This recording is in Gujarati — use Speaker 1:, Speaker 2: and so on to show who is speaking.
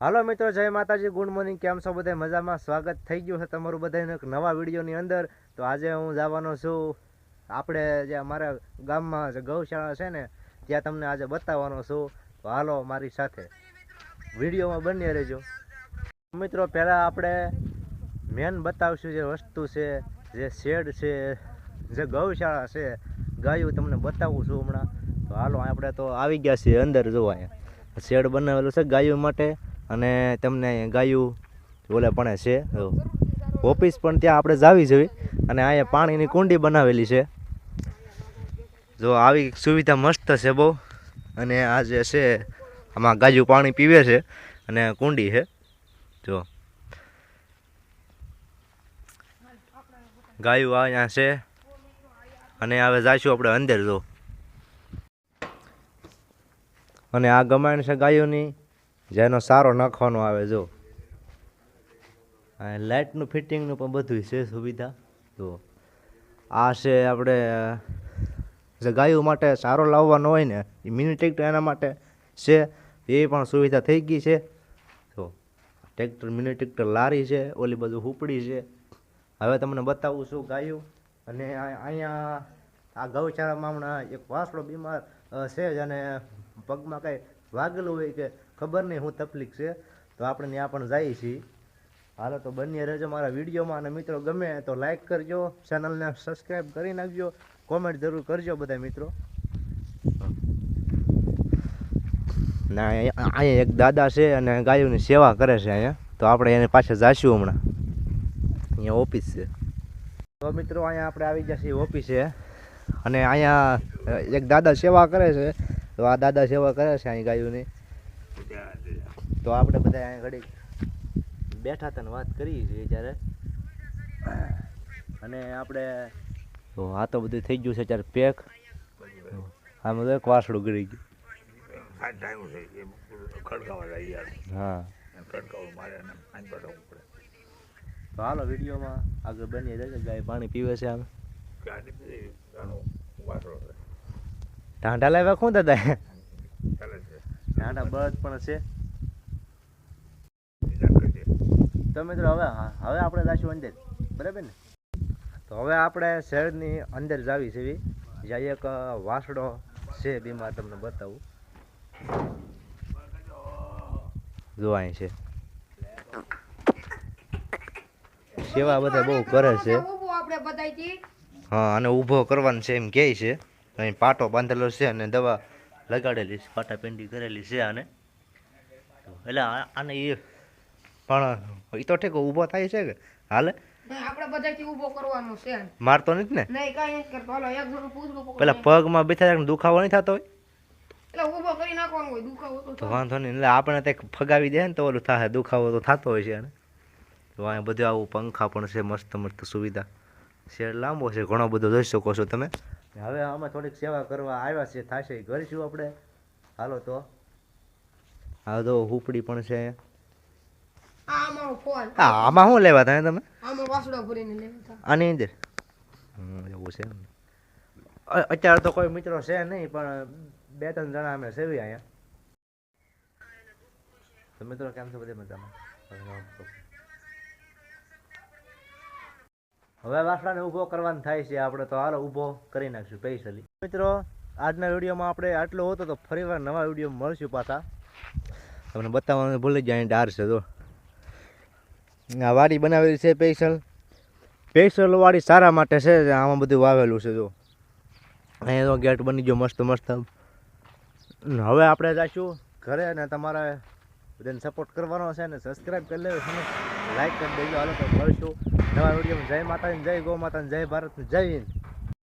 Speaker 1: હાલો મિત્રો, જય માતાજી, ગુડ મોર્નિંગ, કેમ છો બધા? મજામાં? સ્વાગત થઈ ગયું છે તમારું બધાને એક નવા વિડીયોની અંદર. તો આજે હું જવાનો છું, આપણે જે અમારા ગામમાં જે ગૌશાળા છે ને, ત્યાં તમને આજે બતાવવાનો છું. તો હાલો મારી સાથે વિડીયોમાં બની રહેજો. મિત્રો, પહેલાં આપણે મેન બતાવશું જે વસ્તુ છે, જે શેડ છે, જે ગૌશાળા છે, ગાયું તમને બતાવું છું હમણાં. તો હાલો, આપણે તો આવી ગયા છીએ અંદર જોવા શેડ બનાવેલું છે ગાયો માટે. અને તમને ગાયું ઓલે પણ છે. ઓફિસ પણ ત્યાં આપણે જાવી જોઈએ અને અહીંયા પાણીની કુંડી બનાવેલી છે. જો આવી સુવિધા મસ્ત છે બહુ. અને આ જે છે, આમાં ગાયું પાણી પીવે છે અને કુંડી છે. જો. ગાયું અહીંયા છે. અને હવે જઈશું આપણે અંદર, જો. અને આ ગમાણ છે ગાયોની. જેનો સારો નાખવાનો આવે, જો. લાઇટનું ફિટિંગનું પણ બધું છે સુવિધા. જો. આ છે આપણે જે ગાયો માટે સારો લાવવાનો હોય ને એ મિની ટ્રેક્ટર એના માટે છે, એ પણ સુવિધા થઈ ગઈ છે. જો. ટ્રેક્ટર, મિની ટ્રેક્ટર લારી છે, ઓલી બધું હુપડી છે. હવે તમને બતાવું છું ગાયું. અને અહીંયા આ ગૌશાળામાં હમણાં એક વાસળો બીમાર છે જ અને પગમાં કાંઈ વાગેલું હોય કે ખબર નહીં શું તકલીફ છે. તો આપણે ત્યાં પણ જઈએ છીએ. હાલો, તો બંને રહેજો મારા વિડીયોમાં. અને મિત્રો, ગમે તો લાઇક કરજો ચેનલને સબસ્ક્રાઈબ કરી નાખજો. કોમેન્ટ જરૂર કરજો બધા મિત્રો. ના અહીંયા એક દાદા છે અને ગાયોની સેવા કરે છે અહીંયા. તો આપણે એની પાસે જાશું હમણાં. અહીંયા ઓફિસ છે. તો મિત્રો, અહીંયા આપણે આવી ગયા છીએ ઓફિસે. અને અહીંયા એક દાદા સેવા કરે છે. તો આ દાદા સેવા કરે છે અહીં ગાયોની. તો આપણે બધા અહીંયા ઘડી બેઠા હતા ને વાત કરીએ છીએ જ્યારે. અને આપણે તો આ તો બધું થઈ ગયું છે ત્યારે પેક. આમ તો એક વાસળું ગળી ગયું.
Speaker 2: જાય
Speaker 1: હા.
Speaker 2: ખડકાવું મારે ને આજ બતાવવું પડે.
Speaker 1: તો હાલો વિડીયોમાં આગળ બની ગાય પાણી પીવે છે આમ ઢાંઢા લાવ્યા શું દાદા?
Speaker 2: ચાલે
Speaker 1: બધ પણ છે. તો મિત્રો હવે હવે આપણે જાશું અંદર. બરાબર ને? તો હવે આપણે શહેરની અંદર જાવી છે જ્યાં એક વાસડો છે બીમાર તમને બતાવું. જો છે. સેવા બધા બહુ કરે છે. હા, અને ઊભો કરવાનું છે એમ કહે છે. અહીં પાટો બાંધેલો છે અને દવા લગાડેલી છે પાટા પેંડી કરેલી છે આને. એટલે આને એ પણ એ તો ઠીક ઊભો થાય છે કે? હાલે?
Speaker 3: નહીં ઊભો કરવાનો છે
Speaker 1: મારતો નથી ને? પેલા પગમાં બેઠા દુખાવો નહીં થતો હોય?
Speaker 3: તો
Speaker 1: વાંધો નહીં એટલે આપણે તે ફગાવી દે ને તો ઓલું થાય દુખાવો તો થતો હોય છે અને તો અહીંયા બધું આવું પંખા પણ છે મસ્ત મસ્ત સુવિધા. શેર લાંબો છે ઘણો બધો જોઈ શકો છો તમે. હવે આમાં થોડીક સેવા કરવા આવ્યા છે થશે કરીશું આપણે. હાલો તો. હા તો હુપડી પણ છે. આમાં શું લેવા તમે તમે?
Speaker 3: આમાં વાસડો ભરીને લેવા
Speaker 1: આની અંદર? હમ, એવું છે. અત્યારે તો કોઈ મિત્રો છે નહીં પણ બે ત્રણ જણા અમે સેવી અહીંયા. તો મિત્રો કેમ છો? બધી મજામાં? હવે વાસણાને ઊભો કરવાનું થાય છે. આપણે તો હાલો ઊભો કરી નાખશું પૈસલી. મિત્રો, આજના વિડીયોમાં આપણે આટલો હતો તો ફરીવાર નવા વીડિયો મળશું પાછા. તમને બતાવવાનું ભૂલી જાય, ડાર છે તો આ વાડી બનાવેલી છે પૈસલ પૈસલ વાડી સારા માટે છે, આમાં બધું વાવેલું છે જો. અહીંયા તો ગેટ બની ગયો મસ્ત મસ્ત હવે આપણે જઈશું ઘરે અને તમારે બધાને સપોર્ટ કરવાનો છે અને સબસ્ક્રાઈબ કરી લેજો છે લાઈક કરી દેજો. હાલો તો મળશું નવા વિડીયોમાં. જય માતાજી, જય ગૌ માતા જય ભારત, જય હિન્દ.